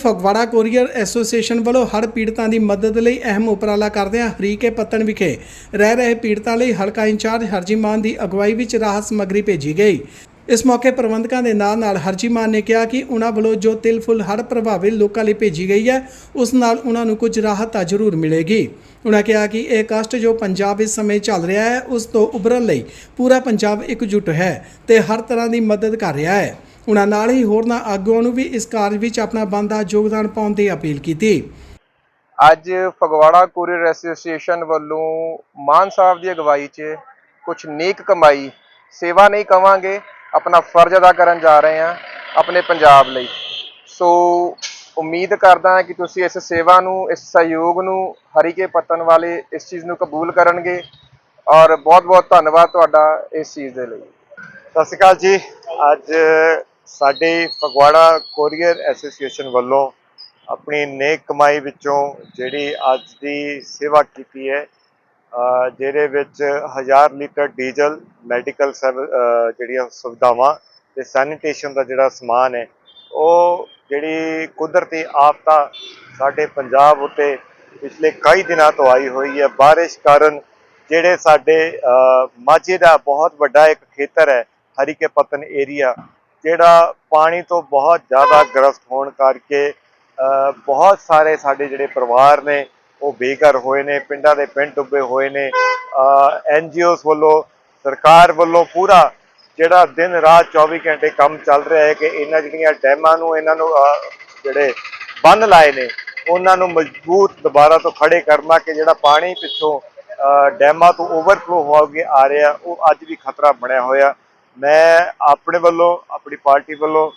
Phagwara courier association ਵੱਲੋਂ ਹੜ੍ਹ ਪੀੜਤਾਂ ਦੀ ਮਦਦ ਲਈ ਅਹਿਮ ਉਪਰਾਲਾ ਕਰਦਿਆਂ ਹਰੀਕੇ ਪੱਤਣ ਵਿਖੇ ਰਹਿ ਰਹੇ ਪੀੜਤਾਂ ਲਈ ਹਲਕਾ ਇੰਚਾਰਜ ਹਰਜੀ ਮਾਨ ਦੀ ਅਗਵਾਈ ਵਿੱਚ ਰਾਹਤ ਸਮੱਗਰੀ ਭੇਜੀ ਗਈ। ਇਸ ਮੌਕੇ ਪ੍ਰਬੰਧਕਾਂ ਦੇ ਨਾਲ ਨਾਲ ਹਰਜੀ ਮਾਨ ਨੇ ਕਿਹਾ ਕਿ ਉਹਨਾਂ ਵੱਲੋਂ ਜੋ ਤਿਲ ਫੁੱਲ ਹੜ੍ਹ ਪ੍ਰਭਾਵਿਤ ਲੋਕਾਂ ਲਈ ਭੇਜੀ ਗਈ ਹੈ, ਉਸ ਨਾਲ ਉਹਨਾਂ ਨੂੰ ਕੁਝ ਰਾਹਤ ਤਾਂ ਜ਼ਰੂਰ ਮਿਲੇਗੀ। ਉਹਨਾਂ ਕਿਹਾ ਕਿ ਇਹ ਕਸ਼ਟ ਜੋ ਪੰਜਾਬ ਇਸ ਸਮੇਂ ਚੱਲ ਰਿਹਾ ਹੈ, ਉਸ ਤੋਂ ਉਭਰਨ ਲਈ ਪੂਰਾ ਪੰਜਾਬ ਇਕਜੁੱਟ ਹੈ ਤੇ ਹਰ ਤਰ੍ਹਾਂ ਦੀ ਮਦਦ ਕਰ ਰਿਹਾ ਹੈ। ਉਹਨਾਂ ਨਾਲ ਹੀ ਹੋਰਨਾਂ ਆਗੂਆਂ ਨੂੰ ਵੀ ਇਸ ਕਾਰਜ ਵਿੱਚ ਆਪਣਾ ਬਣਦਾ ਯੋਗਦਾਨ ਪਾਉਣ ਦੀ ਅਪੀਲ ਕੀਤੀ। ਅੱਜ ਫਗਵਾੜਾ ਕੋਰੀਅਰ ਐਸੋਸੀਏਸ਼ਨ ਵੱਲੋਂ ਮਾਨ ਸਾਹਿਬ ਦੀ ਅਗਵਾਈ 'ਚ ਕੁਝ ਨੇਕ ਕਮਾਈ ਸੇਵਾ ਨਹੀਂ ਕਵਾਂਗੇ ਆਪਣਾ ਫਰਜ਼ ਅਦਾ ਕਰਨ ਜਾ ਰਹੇ ਹਾਂ ਆਪਣੇ ਪੰਜਾਬ ਲਈ। ਸੋ ਉਮੀਦ ਕਰਦਾ ਹਾਂ ਕਿ ਤੁਸੀਂ ਇਸ ਸੇਵਾ ਨੂੰ ਇਸ ਸਹਿਯੋਗ ਨੂੰ ਹਰੀਕੇ ਪੱਤਨ ਵਾਲੇ ਇਸ ਚੀਜ਼ ਨੂੰ ਕਬੂਲ ਕਰਨਗੇ ਔਰ ਬਹੁਤ-ਬਹੁਤ ਧੰਨਵਾਦ ਤੁਹਾਡਾ ਇਸ ਚੀਜ਼ ਦੇ ਲਈ। ਸਤਿ ਸ਼੍ਰੀ ਅਕਾਲ ਜੀ। ਅੱਜ ਸਾਡੇ ਫਗਵਾੜਾ ਕੋਰੀਅਰ ਐਸੋਸੀਏਸ਼ਨ ਵੱਲੋਂ ਆਪਣੀ ਨੇਕ ਕਮਾਈ ਵਿੱਚੋਂ ਜਿਹੜੀ ਅੱਜ ਦੀ ਸੇਵਾ ਕੀਤੀ ਹੈ ਜਿਹਦੇ ਵਿੱਚ 1000 ਲੀਟਰ ਡੀਜ਼ਲ, ਮੈਡੀਕਲ ਜਿਹੜੀਆਂ ਸੁਵਿਧਾਵਾਂ ਤੇ ਸੈਨੀਟੇਸ਼ਨ ਦਾ ਜਿਹੜਾ ਸਮਾਨ ਹੈ, ਉਹ ਜਿਹੜੀ ਕੁਦਰਤੀ ਆਫਤਾ ਸਾਡੇ ਪੰਜਾਬ ਉੱਤੇ ਪਿਛਲੇ ਕਈ ਦਿਨਾਂ ਤੋਂ ਆਈ ਹੋਈ ਹੈ। ਬਾਰਿਸ਼ ਕਾਰਨ ਜਿਹੜੇ ਸਾਡੇ ਮਾਝੇ ਦਾ ਬਹੁਤ ਵੱਡਾ ਇੱਕ ਖੇਤਰ ਹੈ, ਹਰੀਕੇ ਪਤਨ ਏਰੀਆ ਜਿਹੜਾ ਪਾਣੀ ਤੋਂ ਬਹੁਤ ਜ਼ਿਆਦਾ ਗ੍ਰਸਤ ਹੋਣ ਕਰਕੇ ਬਹੁਤ ਸਾਰੇ ਸਾਡੇ ਜਿਹੜੇ ਪਰਿਵਾਰ ਨੇ, ਉਹ ਬੇਘਰ ਹੋਏ ਨੇ, ਪਿੰਡਾਂ ਦੇ ਪਿੰਡ ਡੁੱਬੇ ਹੋਏ ਨੇ। ਐਨ ਜੀਓਸ ਵੱਲੋਂ, ਸਰਕਾਰ ਵੱਲੋਂ ਪੂਰਾ ਜਿਹੜਾ ਦਿਨ ਰਾਤ 24 ਘੰਟੇ ਕੰਮ ਚੱਲ ਰਿਹਾ ਹੈ ਕਿ ਇਹਨਾਂ ਜਿਹੜੀਆਂ ਡੈਮਾਂ ਨੂੰ, ਇਹਨਾਂ ਨੂੰ ਜਿਹੜੇ ਬੰਨ ਲਾਏ ਨੇ, ਉਹਨਾਂ ਨੂੰ ਮਜ਼ਬੂਤ ਦੁਬਾਰਾ ਤੋਂ ਖੜੇ ਕਰਨਾ ਕਿ ਜਿਹੜਾ ਪਾਣੀ ਪਿੱਛੋਂ ਡੈਮਾਂ ਤੋਂ ਓਵਰਫਲੋ ਹੋ ਕੇ ਆ ਰਿਹਾ, ਉਹ ਅੱਜ ਵੀ ਖਤਰਾ ਬਣਿਆ ਹੋਇਆ। ਮੈਂ ਆਪਣੇ ਵੱਲੋਂ, ਆਪਣੀ ਪਾਰਟੀ ਵੱਲੋਂ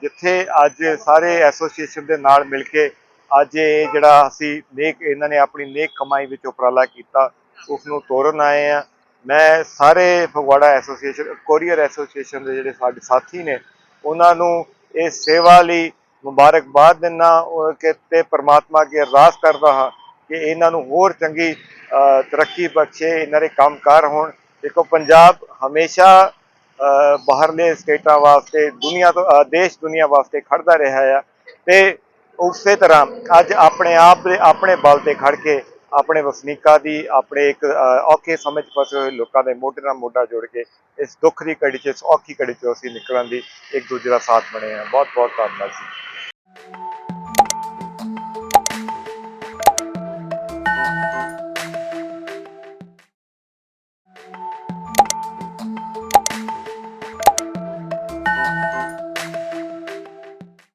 ਜਿੱਥੇ ਅੱਜ ਸਾਰੇ ਐਸੋਸੀਏਸ਼ਨ ਦੇ ਨਾਲ ਮਿਲ ਕੇ ਅੱਜ ਇਹ ਜਿਹੜਾ ਅਸੀਂ ਨੇਕ, ਇਹਨਾਂ ਨੇ ਆਪਣੀ ਨੇਕ ਕਮਾਈ ਵਿੱਚ ਉਪਰਾਲਾ ਕੀਤਾ ਉਸ ਨੂੰ ਤੋਰਨ ਆਏ ਆ ਮੈਂ ਸਾਰੇ ਫਗਵਾੜਾ ਐਸੋਸੀਏਸ਼ਨ, ਕੋਰੀਅਰ ਐਸੋਸੀਏਸ਼ਨ ਦੇ ਜਿਹੜੇ ਸਾਡੇ ਸਾਥੀ ਨੇ, ਉਹਨਾਂ ਨੂੰ ਇਹ ਸੇਵਾ ਲਈ ਮੁਬਾਰਕਬਾਦ ਦਿੰਦਾ ਔਰ ਕਿ ਤੇ ਪ੍ਰਮਾਤਮਾ ਅੱਗੇ ਅਰਦਾਸ ਕਰਦਾ ਹਾਂ ਕਿ ਇਹਨਾਂ ਨੂੰ ਹੋਰ ਚੰਗੀ ਤਰੱਕੀ ਬਖਸ਼ੇ, ਇਹਨਾਂ ਦੇ ਕੰਮਕਾਰ ਹੋਣ। ਦੇਖੋ, ਪੰਜਾਬ ਹਮੇਸ਼ਾ ਬਾਹਰਲੇ ਸਟੇਟਾਂ ਵਾਸਤੇ, ਦੁਨੀਆ ਤੋਂ ਦੇਸ਼, ਦੁਨੀਆ ਵਾਸਤੇ ਖੜਦਾ ਰਿਹਾ ਆ। ਤੇ ਉਸੇ ਤਰ੍ਹਾਂ ਅੱਜ ਆਪਣੇ ਆਪ ਦੇ, ਆਪਣੇ ਬਲ ਤੇ ਖੜ ਕੇ ਆਪਣੇ ਵਸਨੀਕਾਂ ਦੀ, ਆਪਣੇ ਇੱਕ ਔਖੇ ਸਮੇਂ 'ਚ ਫਸੇ ਹੋਏ ਲੋਕਾਂ ਦੇ ਮੋਢੇ ਨਾਲ ਮੋਢਾ ਜੋੜ ਕੇ ਇਸ ਦੁੱਖ ਦੀ ਘੜੀ 'ਚ, ਇਸ ਔਖੀ ਘੜੀ 'ਚੋਂ ਅਸੀਂ ਨਿਕਲਣ ਦੀ ਇੱਕ ਦੂਜੇ ਦਾ ਸਾਥ ਬਣੇ ਆ। ਬਹੁਤ ਬਹੁਤ ਧੰਨਵਾਦ ਜੀ।